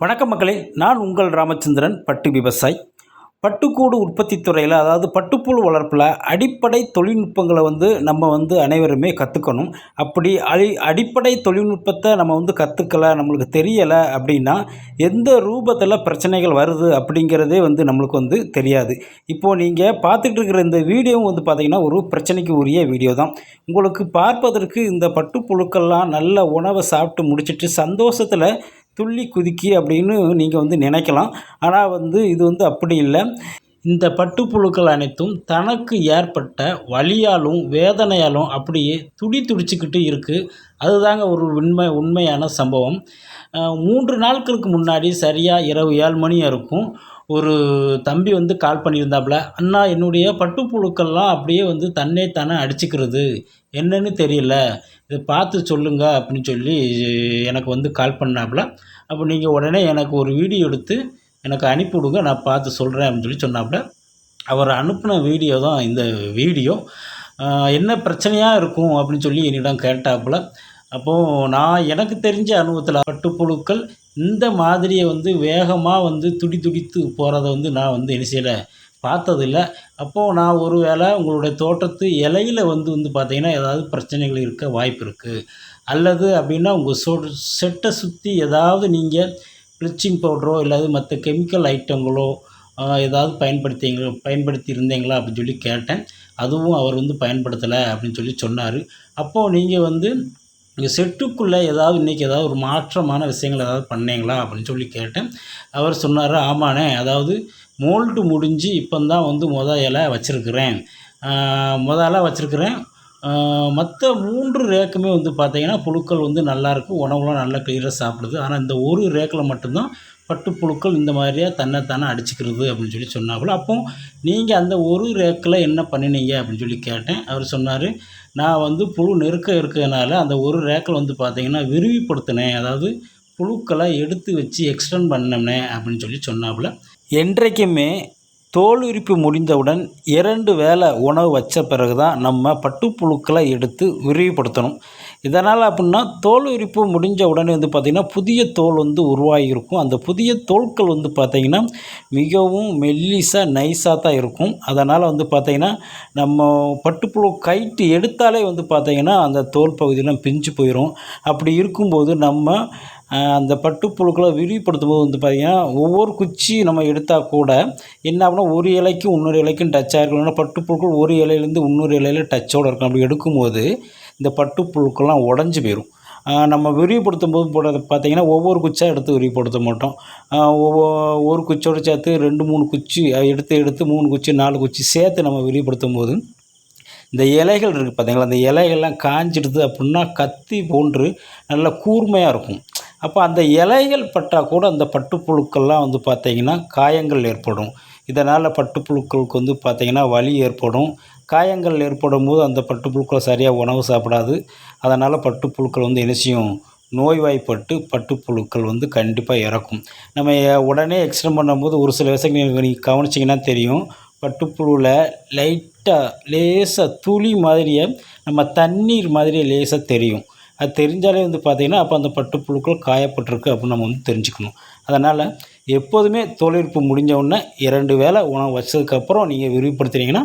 வணக்கம் மக்களே நான் உங்கள் ராமச்சந்திரன் பட்டு விவசாயி. பட்டுக்கூடு உற்பத்தி துறையில் அதாவது பட்டுப்புழு வளர்ப்பில் அடிப்படை தொழில்நுட்பங்களை வந்து நம்ம வந்து அனைவருமே கற்றுக்கணும் அப்படி அடி அடிப்படை தொழில்நுட்பத்தை நம்ம வந்து கற்றுக்கல நம்மளுக்கு தெரியலை அப்படின்னா எந்த ரூபத்தில் பிரச்சனைகள் வருது அப்படிங்கிறதே வந்து நம்மளுக்கு வந்து தெரியாது. இப்போது நீங்கள் பார்த்துட்டு இருக்கிற இந்த வீடியோவும் வந்து பார்த்திங்கன்னா ஒரு பிரச்சனைக்கு உரிய வீடியோ தான். உங்களுக்கு பார்ப்பதற்கு இந்த பட்டுப்புழுக்கள்லாம் நல்ல உணவை சாப்பிட்டு முடிச்சிட்டு சந்தோஷத்தில் துள்ளி குதிக்கி அப்படின்னு நீங்கள் வந்து நினைக்கலாம். ஆனால் வந்து இது வந்து அப்படி இல்லை. இந்த பட்டுப்புழுக்கள் அனைத்தும் தனக்கு ஏற்பட்ட வலியாலும் வேதனையாலும் அப்படியே துடி துடிச்சுக்கிட்டு இருக்குது அதுதாங்க ஒரு உண்மை உண்மையான சம்பவம். மூன்று நாட்களுக்கு முன்னாடி சரியாக இரவு ஏழு மணி இருக்கும். ஒரு தம்பி வந்து கால் பண்ணியிருந்தாப்புல அண்ணா என்னுடைய பட்டுப்புழுக்கள்லாம் அப்படியே வந்து தன்னே தானே அடிச்சுக்கிறது. என்னன்னு தெரியல. இதை பார்த்து சொல்லுங்க அப்படின்னு சொல்லி எனக்கு வந்து கால் பண்ணாப்புல. அப்போ நீங்கள் உடனே எனக்கு ஒரு வீடியோ எடுத்து எனக்கு அனுப்பி விடுங்க நான் பார்த்து சொல்கிறேன் அப்படின்னு சொல்லி சொன்னாப்புல. அவர் அனுப்பின வீடியோ தான் இந்த வீடியோ. என்ன பிரச்சனையாக இருக்கும்? அப்படின்னு சொல்லி என்னிடம் கேட்டாப்புல. அப்போது நான் எனக்கு தெரிஞ்ச அனுபவத்தில் பட்டுப்புழுக்கள் இந்த மாதிரியை வந்து வேகமாக வந்து துடி துடித்து போகிறத வந்து நான் வந்து என்ன செய்யலை பார்த்ததில்ல. அப்போது நான் ஒரு வேளை உங்களுடைய தோட்டத்து இலையில வந்து வந்து பார்த்திங்கன்னா ஏதாவது பிரச்சனைகள் இருக்க வாய்ப்பு இருக்குது அல்லது அப்படின்னா உங்கள் சொ செட்டை சுற்றி ஏதாவது நீங்கள் ப்ளீச்சிங் பவுடரோ இல்லாது மற்ற கெமிக்கல் ஐட்டங்களோ ஏதாவது பயன்படுத்திங்க பயன்படுத்தி இருந்தீங்களா அப்படின்னு சொல்லி கேட்டேன். அதுவும் அவர் வந்து பயன்படுத்தலை அப்படின்னு சொல்லி சொன்னார். அப்போது நீங்கள் வந்து இங்கே செட்டுக்குள்ளே ஏதாவது இன்றைக்கி ஏதாவது ஒரு மாற்றமான விஷயங்கள் ஏதாவது பண்ணீங்களா அப்படின்னு சொல்லி கேட்டேன். அவர் சொன்னார் ஆமாண்ணே அதாவது மோல்டு முடிஞ்சு இப்போ தான் வந்து மொதல் இலை வச்சுருக்கிறேன். மொத இலை வச்சுருக்கிறேன். மற்ற மூன்று ரேக்குமே வந்து பார்த்திங்கன்னா புழுக்கள் வந்து நல்லாயிருக்கும் உணவுலாம் நல்லா கிளியராக சாப்பிடுது. ஆனால் இந்த ஒரு ரேக்கில் மட்டும்தான் பட்டுப்புழுக்கள் இந்த மாதிரியாக தன்னைத்தானே அடிச்சுக்கிறது அப்படின்னு சொல்லி சொன்னாப்புல. அப்போ நீங்கள் அந்த ஒரு ரேக்கில் என்ன பண்ணினீங்க அப்படின்னு சொல்லி கேட்டேன். அவர் சொன்னார் நான் வந்து புழு நெருக்க இருக்கிறதுனால அந்த ஒரு ரேக்கில் வந்து பார்த்திங்கன்னா விரிவுபடுத்தினேன். அதாவது புழுக்களை எடுத்து வச்சு எக்ஸ்டெண்ட் பண்ணினேன் அப்படின்னு சொல்லி சொன்னாப்புல. என்றைக்குமே தோல் உரிப்பு முடிந்தவுடன் இரண்டு வேளை உணவு வச்ச பிறகு தான் நம்ம பட்டுப்புழுக்களை எடுத்து விரிவுபடுத்தணும். இதனால் அப்படின்னா தோல் உரிப்பு முடிஞ்ச உடனே வந்து பார்த்திங்கன்னா புதிய தோல் வந்து உருவாகியிருக்கும். அந்த புதிய தோல்கள் வந்து பார்த்திங்கன்னா மிகவும் மெல்லிசாக நைஸாக தான் இருக்கும். அதனால் வந்து பார்த்திங்கன்னா நம்ம பட்டுப்புழு கைட்டு எடுத்தாலே வந்து பார்த்திங்கன்னா அந்த தோல் பகுதியெலாம் பிஞ்சு போயிடும் அப்படி இருக்கும்போது நம்ம அந்த பட்டுப்புழுக்களை விரிவுபடுத்தும் போது வந்து பார்த்திங்கன்னா ஒவ்வொரு குச்சி நம்ம எடுத்தால் கூட என்ன அப்படின்னா ஒரு இலைக்கும் இன்னொரு இலைக்கும் டச் ஆகிருக்கணும் பட்டுப்புழுக்கள் ஒரு இலையிலேருந்து இன்னொரு இலையில் டச்சோடு இருக்கும் அப்படி எடுக்கும்போது இந்த பட்டுப்புழுக்கள்லாம் உடஞ்சி போயிடும் நம்ம விரிவுபடுத்தும் போது போடுறது பார்த்திங்கன்னா ஒவ்வொரு குச்சியாக எடுத்து விரிவுபடுத்த மாட்டோம். ஒரு குச்சோடு சேர்த்து ரெண்டு மூணு குச்சி எடுத்து எடுத்து மூணு குச்சி நாலு குச்சி சேர்த்து நம்ம விரிவுபடுத்தும் போது இந்த இலைகள் இருக்குது பார்த்திங்களா அந்த இலைகள்லாம் காஞ்சிடுது அப்படின்னா கத்தி போன்று நல்ல கூர்மையாக இருக்கும். அப்போ அந்த இலைகள் பட்டால் கூட அந்த பட்டுப்புழுக்கள்லாம் வந்து பார்த்திங்கன்னா காயங்கள் ஏற்படும். இதனால் பட்டுப்புழுக்களுக்கு வந்து பார்த்திங்கன்னா வலி ஏற்படும். காயங்கள் ஏற்படும் போது அந்த பட்டுப்புழுக்களை சரியாக உணவு சாப்பிடாது. அதனால் பட்டுப்புழுக்கள் வந்து என்ன செய்யும்? நோய்வாய்ப்பட்டு பட்டுப்புழுக்கள் வந்து கண்டிப்பாக இறக்கும். நம்ம உடனே எக்ஸ்ரே பண்ணும்போது ஒரு சில விஷயங்கள் நீங்கள் கவனிச்சிங்கன்னா தெரியும். பட்டுப்புழுவில் லைட்டாக லேசாக துளி மாதிரியே நம்ம தண்ணீர் மாதிரியே லேசாக தெரியும். அது தெரிஞ்சாலே வந்து பார்த்திங்கன்னா அப்போ அந்த பட்டுப்புழுக்கள் காயப்பட்டிருக்கு அப்படின்னு நம்ம வந்து தெரிஞ்சுக்கணும். அதனால் எப்போதுமே தொழில்நுட்பு முடிஞ்சவுடனே இரண்டு வேளை உணவு வச்சதுக்கப்புறம் நீங்கள் விரிவுபடுத்துனீங்கன்னா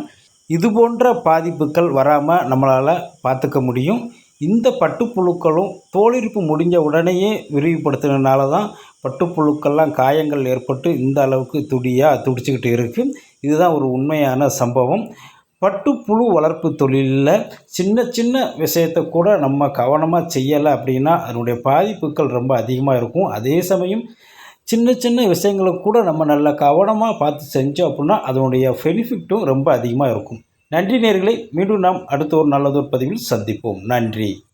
இது போன்ற பாதிப்புகள் வராமல் நம்மளால் பார்த்துக்க முடியும். இந்த பட்டுப்புழுக்களும் தோலிருப்பு முடிஞ்ச உடனேயே விரிவுபடுத்துனதுனால தான் பட்டுப்புழுக்கள்லாம் காயங்கள் ஏற்பட்டு இந்த அளவுக்கு துடியாக துடிச்சிக்கிட்டு இருக்குது இதுதான் ஒரு உண்மையான சம்பவம். பட்டுப்புழு வளர்ப்பு தொழிலில் சின்ன சின்ன விஷயத்தை கூட நம்ம கவனமாக செய்யலை அப்படின்னா அதனுடைய பாதிப்புகள் ரொம்ப அதிகமாக இருக்கும். அதே சமயம் சின்ன சின்ன விஷயங்களை கூட நம்ம நல்ல கவனமாக பார்த்து செஞ்சோம் அப்படின்னா அதனுடைய பெனிஃபிட்டும் ரொம்ப அதிகமாக இருக்கும். நன்றி நேர்களை மீண்டும் நாம் அடுத்த ஒரு நல்லதொரு பதிவில் சந்திப்போம். நன்றி.